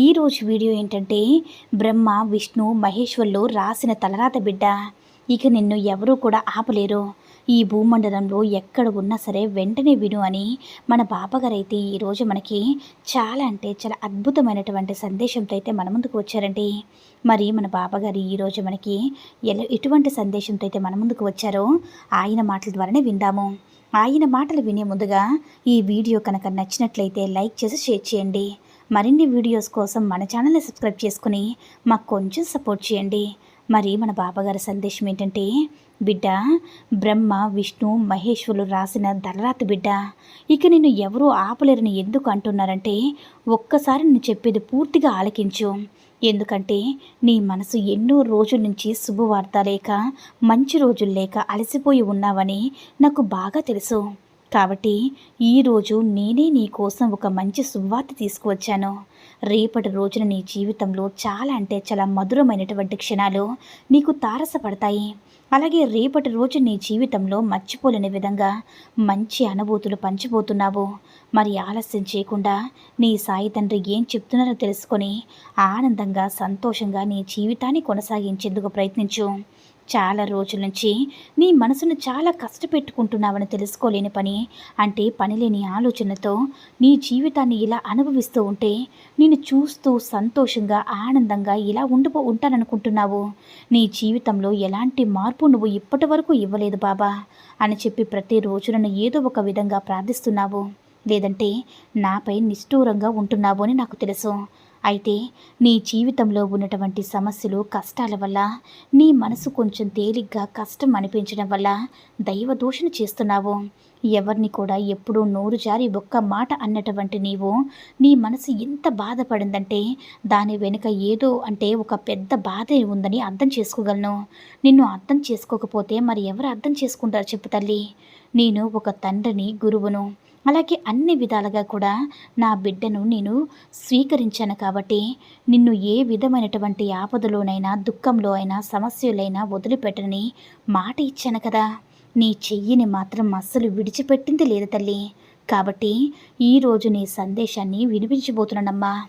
ఈరోజు వీడియో ఏంటంటే బ్రహ్మ విష్ణు మహేశ్వర్లు రాసిన తలరాత బిడ్డ. ఇక నిన్ను ఎవరూ కూడా ఆపలేరు. ఈ భూమండలంలో ఎక్కడ ఉన్నా సరే వెంటనే విను అని మన బాబాగారు అయితే ఈరోజు మనకి చాలా అంటే చాలా అద్భుతమైనటువంటి సందేశంతో అయితే మన ముందుకు వచ్చారండి. మరి మన బాబాగారు ఈరోజు మనకి ఎలా ఎటువంటి సందేశంతో అయితే మన ముందుకు వచ్చారో ఆయన మాటల ద్వారానే విందాము. ఆయన మాటలు వినే ముందుగా ఈ వీడియో కనుక నచ్చినట్లయితే లైక్ చేసి షేర్ చేయండి. మరిన్ని వీడియోస్ కోసం మన ఛానల్ని సబ్స్క్రైబ్ చేసుకుని మాకు కొంచెం సపోర్ట్ చేయండి. మరి మన బాబాగారి సందేశం ఏంటంటే బిడ్డ బ్రహ్మ విష్ణు మహేశ్వరులు రాసిన ధరరాతి బిడ్డ ఇక నేను ఎవరూ ఆపలేరని ఎందుకు అంటున్నారంటే ఒక్కసారి నేను చెప్పేది పూర్తిగా ఆలకించు. ఎందుకంటే నీ మనసు ఎన్నో రోజుల నుంచి శుభవార్త లేక మంచి రోజులు లేక అలసిపోయి ఉన్నావని నాకు బాగా తెలుసు. కాబట్టి ఈరోజు నేనే నీ కోసం ఒక మంచి సువార్త తీసుకువచ్చాను. రేపటి రోజున నీ జీవితంలో చాలా అంటే చాలా మధురమైనటువంటి క్షణాలు నీకు తారసపడతాయి. అలాగే రేపటి రోజు నీ జీవితంలో మర్చిపోలేని విధంగా మంచి అనుభూతులు పంచిపోతున్నావు మరి ఆలస్యం చేయకుండా నీ సాయి తండ్రి ఏం చెప్తున్నారో తెలుసుకొని ఆనందంగా సంతోషంగా నీ జీవితాన్ని కొనసాగించేందుకు ప్రయత్నించు. చాలా రోజుల నుంచి నీ మనసును చాలా కష్టపెట్టుకుంటున్నావని తెలుసుకోలేని పని. అంటే పనిలేని ఆలోచనతో నీ జీవితాన్ని ఇలా అనుభవిస్తూ ఉంటే నేను చూస్తూ సంతోషంగా ఆనందంగా ఇలా ఉండిపో ఉంటాననుకుంటున్నావు. నీ జీవితంలో ఎలాంటి మార్పు నువ్వు ఇప్పటి వరకు ఇవ్వలేదు బాబా అని చెప్పి ప్రతిరోజు నన్ను ఏదో ఒక విధంగా ప్రార్థిస్తున్నావు. లేదంటే నాపై నిష్ఠూరంగా ఉంటున్నావు అని నాకు తెలుసు. అయితే నీ జీవితంలో ఉన్నటువంటి సమస్యలు కష్టాల వల్ల నీ మనసు కొంచెం తేలిగ్గా కష్టం అనిపించడం వల్ల దైవ దూషణ చేస్తున్నావు. ఎవరిని కూడా ఎప్పుడూ నోరు జారి ఒక్క మాట అన్నటువంటి నీవు నీ మనసు ఎంత బాధపడిందంటే దాని వెనుక ఏదో అంటే ఒక పెద్ద బాధ ఉందని అర్థం చేసుకోగలను. నిన్ను అర్థం చేసుకోకపోతే మరి ఎవరు అర్థం చేసుకుంటారు చెప్పు తల్లి. నేను ఒక తండ్రిని గురువును. అలాగే అన్ని విధాలుగా కూడా నా బిడ్డను నేను స్వీకరించాను కాబట్టి నిన్ను ఏ విధమైనటువంటి ఆపదలోనైనా దుఃఖంలో అయినా సమస్యలైనా వదిలిపెట్టని మాట ఇచ్చాను కదా. నీ చెయ్యిని మాత్రం అస్సలు విడిచిపెట్టింది లేదు తల్లి. కాబట్టి ఈరోజు నీ సందేశాన్ని వినిపించబోతున్నానమ్మా.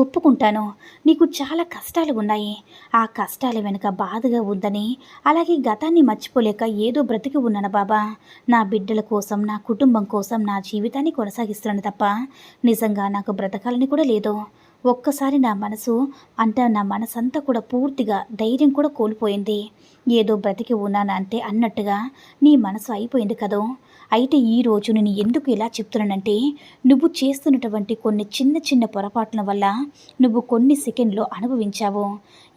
ఒప్పుకుంటాను. నీకు చాలా కష్టాలు ఉన్నాయి. ఆ కష్టాల వెనుక బాధగా ఉందని అలాగే గతాన్ని మర్చిపోలేక ఏదో బ్రతికి ఉన్నాను బాబా. నా బిడ్డల కోసం నా కుటుంబం కోసం నా జీవితాన్ని కొనసాగిస్తున్నాను తప్ప నిజంగా నాకు బ్రతకాలని కూడా లేదు. ఒక్కసారి నా మనసు అంటే నా మనసంతా కూడా పూర్తిగా ధైర్యం కూడా కోల్పోయింది. ఏదో బ్రతికి ఉన్నాను అంటే అన్నట్టుగా నీ మనసు అయిపోయింది కదో. అయితే ఈ రోజు నేను ఎందుకు ఇలా చెప్తున్నానంటే నువ్వు చేస్తున్నటువంటి కొన్ని చిన్న చిన్న పొరపాట్ల వల్ల నువ్వు కొన్ని సెకండ్లో అనుభవించావు.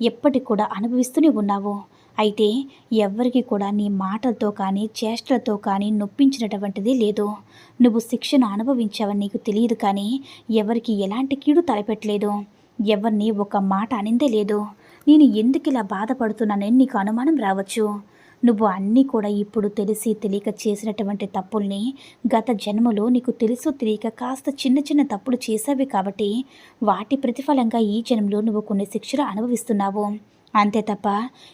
ఎప్పటికి కూడా అనుభవిస్తూనే ఉన్నావు. అయితే ఎవ్వరికి కూడా నీ మాటలతో కానీ చేష్టలతో కానీ నొప్పించినటువంటిది లేదు. నువ్వు శిక్షను అనుభవించావని నీకు తెలియదు కానీ ఎవరికి ఎలాంటి కీడు తలపెట్టలేదు. ఎవరిని ఒక మాట అనిందే లేదు. నేను ఎందుకు ఇలా బాధపడుతున్నానని నీకు అనుమానం రావచ్చు. నువ్వు అన్నీ కూడా ఇప్పుడు తెలిసి తెలియక చేసినటువంటి తప్పుల్ని గత జన్మలో నీకు తెలుసు తెలియక కాస్త చిన్న చిన్న తప్పులు చేసావి కాబట్టి వాటి ప్రతిఫలంగా ఈ జన్మలో నువ్వు కొన్ని శిక్షలు అనుభవిస్తున్నావు. అంతే తప్ప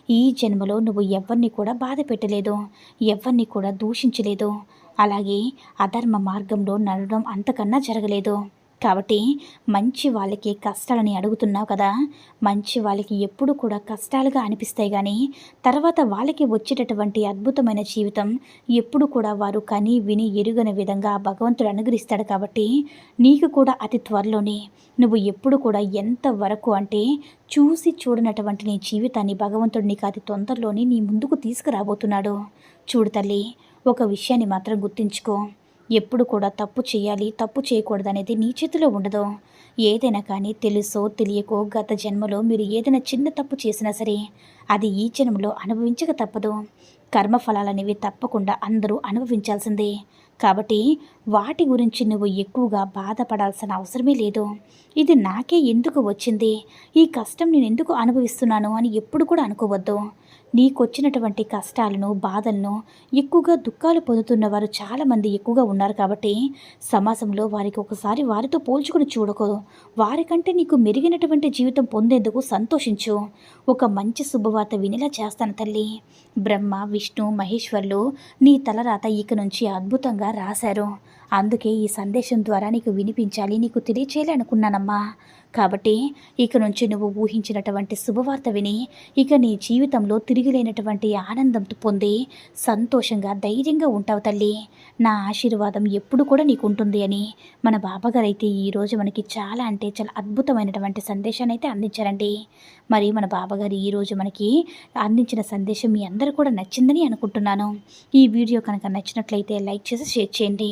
ఈ జన్మలో నువ్వు ఎవరిని కూడా బాధ పెట్టలేదు ఎవరిని కూడా దూషించలేదు. అలాగే అధర్మ మార్గంలో నడవడం అంతకన్నా జరగలేదు. కాబట్టి మంచి వాళ్ళకి కష్టాలని అడుగుతున్నావు కదా. మంచి వాళ్ళకి ఎప్పుడు కూడా కష్టాలుగా అనిపిస్తాయి కానీ తర్వాత వాళ్ళకి వచ్చేటటువంటి అద్భుతమైన జీవితం ఎప్పుడు కూడా వారు కని విని ఎరుగని విధంగా భగవంతుడు అనుగ్రహిస్తాడు కాబట్టి నీకు కూడా అతి త్వరలోనే నువ్వు ఎప్పుడు కూడా ఎంత వరకు అంటే చూసి చూడనటువంటి నీ జీవితాన్ని భగవంతుడు నీకు అతి తొందరలోనే నీ ముందుకు తీసుకురాబోతున్నాడు. చూడు తల్లి ఒక విషయాన్ని మాత్రం గుర్తుంచుకో. ఎప్పుడు కూడా తప్పు చేయాలి తప్పు చేయకూడదు అనేది నీ చేతిలో ఉండదు. ఏదైనా కానీ తెలుసో తెలియకో గత జన్మలో మీరు ఏదైనా చిన్న తప్పు చేసినా సరే అది ఈ జన్మలో అనుభవించక తప్పదు. కర్మఫలాలనేవి తప్పకుండా అందరూ అనుభవించాల్సిందే. కాబట్టి వాటి గురించి నువ్వు ఎక్కువగా బాధపడాల్సిన అవసరమే లేదు. ఇది నాకే ఎందుకు వచ్చింది? ఈ కష్టం నేను ఎందుకు అనుభవిస్తున్నాను అని ఎప్పుడు కూడా అనుకోవద్దు. నీకొచ్చినటువంటి కష్టాలను బాధలను ఎక్కువగా దుఃఖాలు పొందుతున్న వారు చాలామంది ఎక్కువగా ఉన్నారు కాబట్టి సమాజంలో వారికి ఒకసారి వారితో పోల్చుకుని చూడకు. వారికంటే నీకు మెరుగైనటువంటి జీవితం పొందేందుకు సంతోషించు. ఒక మంచి శుభవార్త వినేలా చేస్తాను తల్లి. బ్రహ్మ విష్ణు మహేశ్వర్లు నీ తలరాత ఇక నుంచి అద్భుతంగా రాశారు. అందుకే ఈ సందేశం ద్వారా నీకు వినిపించాలి నీకు తెలియచేయాలి అనుకున్నానమ్మా కాబట్టి ఇక నుంచి నువ్వు ఊహించినటువంటి శుభవార్త విని ఇక నీ జీవితంలో తిరిగిలేనటువంటి ఆనందం పొంది సంతోషంగా ధైర్యంగా ఉంటావు తల్లి. నా ఆశీర్వాదం ఎప్పుడు కూడా నీకు ఉంటుంది అని మన బాబాగారు అయితే ఈరోజు మనకి చాలా అంటే చాలా అద్భుతమైనటువంటి సందేశాన్ని అయితే అందించారండి. మరి మన బాబాగారు ఈరోజు మనకి అందించిన సందేశం మీ అందరూ కూడా నచ్చిందని అనుకుంటున్నాను. ఈ వీడియో కనుక నచ్చినట్లయితే లైక్ చేసి షేర్ చేయండి.